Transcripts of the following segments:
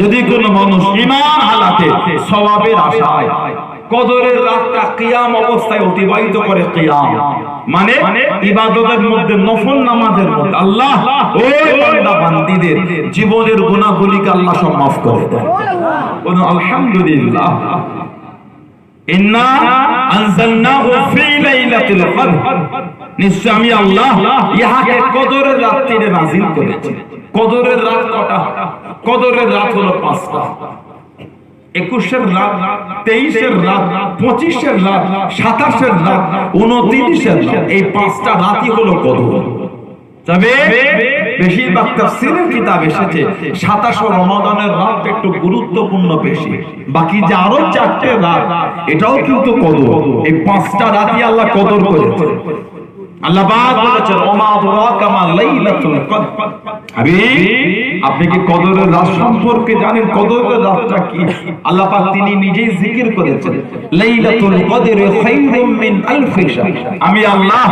যদি কোনো মানুষ ঈমান হালাতে সওয়াবের আশায় কদরের রাতটা কিয়াম অবস্থায় অতিবাহিত করে কিয়াম। মানে ইবাদতের মধ্যে নফল নামাজের মধ্যে আল্লাহ ওই বান্দা বান্দীদের জীবনের গুনাহগুলিকে আল্লাহ সব মাফ করে দেন। বলুন, আলহামদুলিল্লাহ। কদরের রাত হলো পাঁচটা। একুশের রাত তেইশের রাত পঁচিশের রাত সাতাশের রাত উনত্রিশের রাত এই পাঁচটা রাতই হলো কদর তবে বেশিরভাগ তাফসীরের কিতাব এসেছে সাতাশ রমাদানের রাত একটু গুরুত্বপূর্ণ বেশি। বাকি যে আরও চারটে রাত এটাও কিন্তু কদর এই পাঁচটা রাতই আল্লাহ কদর করেছে। আল্লাহ পাক বলেছেন, ওমা আদরাকা লাইলাতুল কদর। হাবিব, আপনি কি কদরের রাত সম্পর্কে জানেন? কদরের রাতটা কি? আল্লাহ পাক তিনি নিজেই জিকির করেছেন, লাইলাতুল কদর খায়রুম আলফি শাহর। আমি আল্লাহ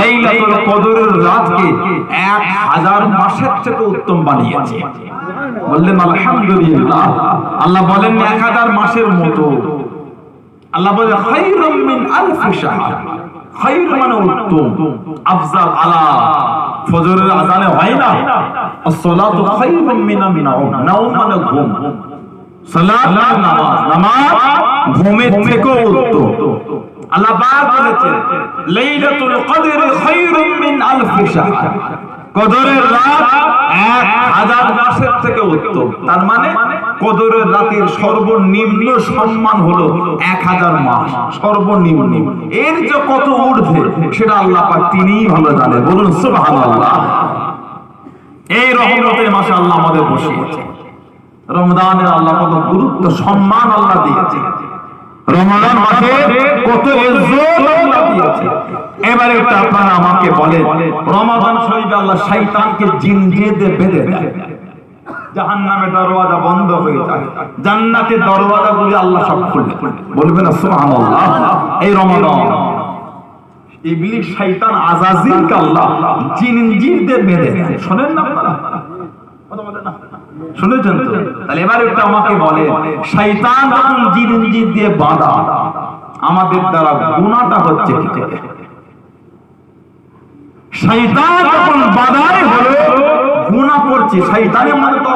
লাইলাতুল কদরের রাতকে 1000 মাসের থেকে উত্তম বানিয়েছি। বললেন, আলহামদুলিল্লাহ। আল্লাহ বলেন 1000 মাসের মতো। আল্লাহ বলে খায়রুম মিন আলফি শাহর। খায়র মানে উত্তম। আফজাল আলা। ফজরের আজানে হয় না। as-salatu খায়রুম মিনা নাওম নাওম মানে ঘুম। সালাত নামাজ। নামাজ ঘুমের থেকেও উত্তম। আল্লাহ পাক বলেছেন, লাইলাতুল কদর খায়রুম মিন আলফি শাহর। কদরের রাত এক হাজার মাসের থেকে উত্তম। তার মানে কদরের রাতের সর্বনিম্ন সম্মান হলো এক হাজার মাস, সর্বনিম্ন। এর যে কত ঊর্ধ্বে, সেটা আল্লাহ পাক তিনিই ভালো জানে বলুন, সুবহানাল্লাহ। এই রহমতের মাসে আল্লাহ আমাদের বসিয়েছে। রমজানের আল্লাহ কত গুরুত্ব, সম্মান আল্লাহ দিয়েছে। রমজান মাসে কত ইজ্জত আল্লাহ দিয়েছে। এবারে একটা আপনারা আমাকে বলেন রমাদান শরীফে আল্লাহ শয়তানকে জিনজিদে বেঁধে দেয়। দরওয়াজা বন্ধ হয়ে যায়। আল্লাহ সব খুলে বলবেন সুবহানাল্লাহ, এই রমাদান। ইবলিস শয়তান আল্লাহ জিনজিদে বেঁধে দেয়। শুনেন না আপনারা? শুনেছেন তো? তাহলে এবার একটু আমাকে বলে, শয়তান জিনজিদ দিয়ে বাঁধা, আমাদের দ্বারা গুনাহটা হচ্ছে কি যখন বাধাই হলো তো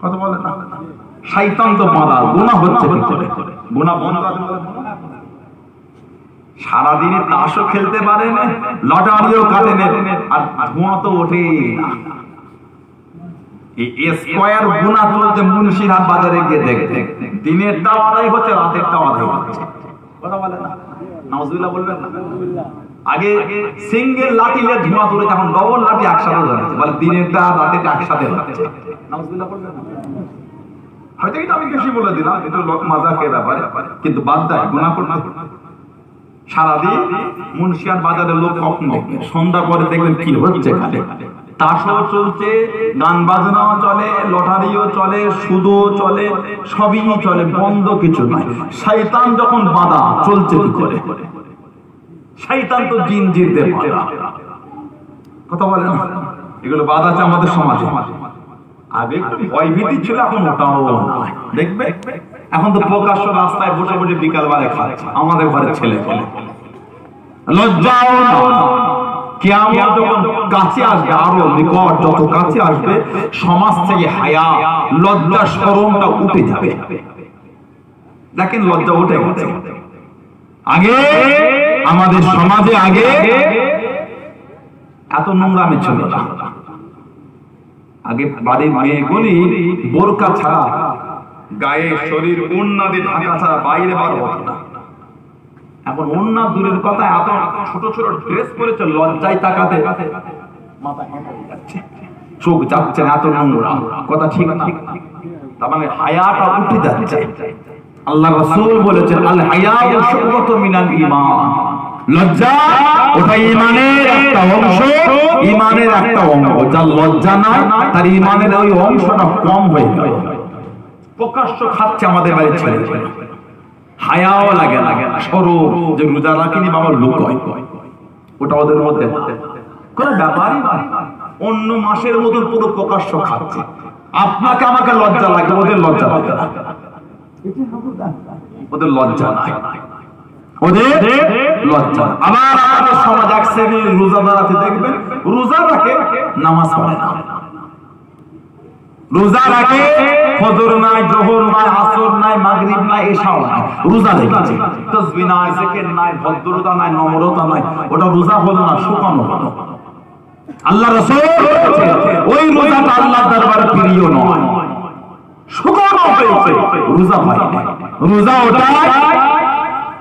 কথা বলে না? তো বাধা হচ্ছে বন্ধ সারাদিনে তাসও খেলতে পারে না, লটারিও কাটে না, আর ধোঁয়া তো ওঠে গুণা চলছে মুন্সিরহাট বাজারে গিয়ে দেখতে দিনের টাও আদায় হচ্ছে, রাতের টাও আদায় হচ্ছে। কথা বলে না? নাউজুবিল্লাহ বলবেন না? আগে সিঙ্গেল লাঠি নিয়ে ধোঁয়া তুলে ডবল লাঠি একসাথে দিনেরটা রাতেরটা একসাথে হয়তো এটা আমি বেশি বলে দিলাম এটা লোক মাজাকের ব্যাপারে। কিন্তু বাদ দেয় গুণা সারাদিন মুন্সিয়ার বাজারে লোক কখনো সন্ধ্যা পরে দেখবেন কি হচ্ছে খালে তাসও চলছে গান বাজনাও চলে লটারিও চলে সুদও চলে সবই চলে বন্ধ কিছু নাই। শয়তান যখন বাধা চলছে কি করে? শয়তান তো জিন জিনদের বাধা। কথা বলে এগুলো বাধা আছে আমাদের সমাজে। আগে একটু ভয়ভীতি ছিল, এখন ওটাও। দেখবে? এখন তো প্রকাশ্য রাস্তায় বসে বসে বিকাল বেলা খাচ্ছে, আমাদের ঘরের ছেলে। ফেলে লজ্জাও কিয়ামত যখন কাছে আসবে, আরও নিকট যত কাছে আসবে, সমাজ থেকে হায়া লজ্জা উঠে যাবে। দেখেন লজ্জা উঠে গেছে। আগে আমাদের সমাজে আগে এত নোংরামি ছিল আগে বাড়ির মেয়েগুলি বোরকা ছাড়া, গায়ে শরীর উন্নাদি ঢাকা ছাড়া বাইরে বার হতো না। এখন দূরের কথা এত ছোট ছোট ড্রেস পরেছে, লজ্জায় তাকাতে যাচ্ছে। চোখ এত নোংরা। কথা ঠিক না। তার মানে হায়াটা উঠে যাচ্ছে। আল্লাহ বলেছেন, আল শুকরাতু মিনাল লজ্জা ওটা ঈমানের একটা অংশ ঈমানের একটা অঙ্গ। যার লজ্জা নাই, তার ইমানের ওই অংশটা কম হয়ে গেল প্রকাশ্য খাচ্ছে আমাদের বাড়ির ছেলে। হায়াও লাগে লাগে স্বরূপ যে রোজা রাখিনি বাবার লোক হয়। ওটা ওদের মধ্যে কোনো ব্যাপারই নয় অন্য মাসের মতন পুরো প্রকাশ্য খাচ্ছে। আপনাকে আমাকে লজ্জা লাগে, ওদের লজ্জা লাগে ওদের লজ্জা নাই। ওদের লজ্জা। আবার আমাদের সমাজ এক শ্রেণির রোজাদার দেখবেন? রোজা রাখে, নামাজ পড়ে না। রোজা রাখে, ফজর নাই, জোহর নাই, আসর নাই, মাগরিব নাই এসাও নাই। রোজা রেখেছে। তসবিহ নাই, জিকির নাই, ভদ্রতা নাই, নম্রতা নাই। ওটা রোজা হলো না শুকানো হলো। আল্লাহ রাসূল ওই রোজাটা আল্লাহর দরবারে প্রিয় নয়। শুকানো হয়েছে। রোজা হয় না। রোজা ওটাই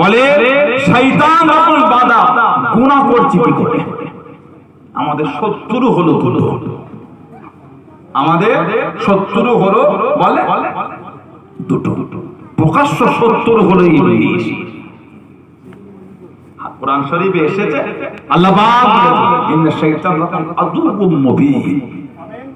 বলে, শয়তান যখন বাধা গুনাহ করছি কি করে? আমাদের শত্রু হলো দুটো আমাদের শত্রু হলো বলে দুটো। প্রকাশ্য শত্রু হলো ইবলিস। কোরআন শরীফে এসেছে, আল্লাহ পাক ইন্না শাইতান লাকুম আদুউম মুবিন।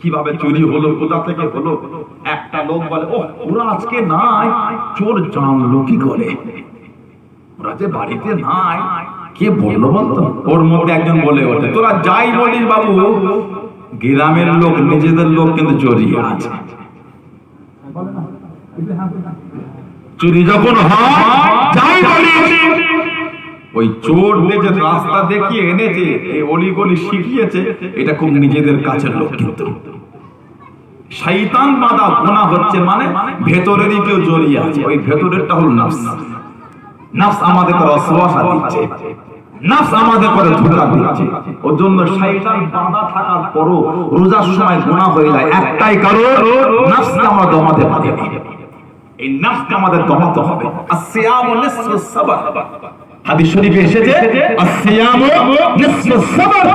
কীভাবে চুরি হলো, কোথা থেকে হলো? একটা লোক বলে ও ওরা আজকে নাই, চোর জানলো কি করে? ওরা যে বাড়িতে নাই, কে বলল বলতো? ওর মধ্যে একজন বলে ওঠে, তোরা যাই বলিস বাবু, গ্রামের লোক, নিজেদের লোক কিন্তু জড়িয়ে আছে। চুরি যখন হয়, যাই বলিস ওই চোরদের যে রাস্তা দেখিয়ে এনেছে এই অলিগলি শিখিয়েছে, এটা খুব নিজেদের কাছের লোক কিন্তু। শৈতান বাঁধা গোনা হচ্ছে মানে ভেতরেরই কেউ জড়িয়ে আছে, ওই ভেতরেরটা হলো নাফস। নাফস আমাদের করে অশ্বাসা দিচ্ছে, নাফস আমাদের করে ধোকা দিচ্ছে। ওর জন্য শয়তান বাঁধা থাকার পরও রোজার সময় গোনা হয়ে যায়, একটাই কারণ, নাফসকে আমরা দমাতে পারি এই নাফসকে আমাদের দমাতে হবে। আসিয়ামু নিসফু সাবর হাদিস শরীফে এসেছে আসিয়ামু নিসফু সাবর।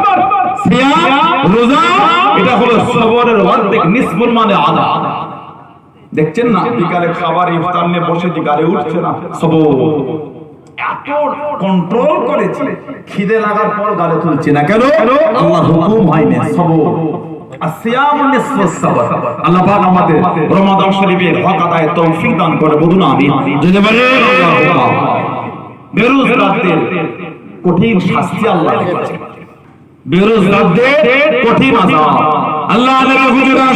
সিয়াম রোজা এটা হলো সবরের অর্ধেক নিসফুল মানে আধা দেখছেন না? বিকালে খাবার ইফতার নিয়ে বসে যে গালে উঠছে না সবর। এত কন্ট্রোল করেছে খিদে লাগার পর গালে তুলছে না কেন? আল্লাহ হুকুম হয়নি সবর। আল্লাহ পাক আমাদের রমাদান শরীফের হক আদায় তৌফিক দান করে বলুন আল্লাহ বেরোজগারদের কঠিন শাস্তি আল্লাহ বেরোজগারদের কঠিন আজাব আল্লাহ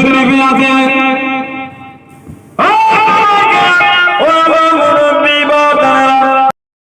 শরীফে আছে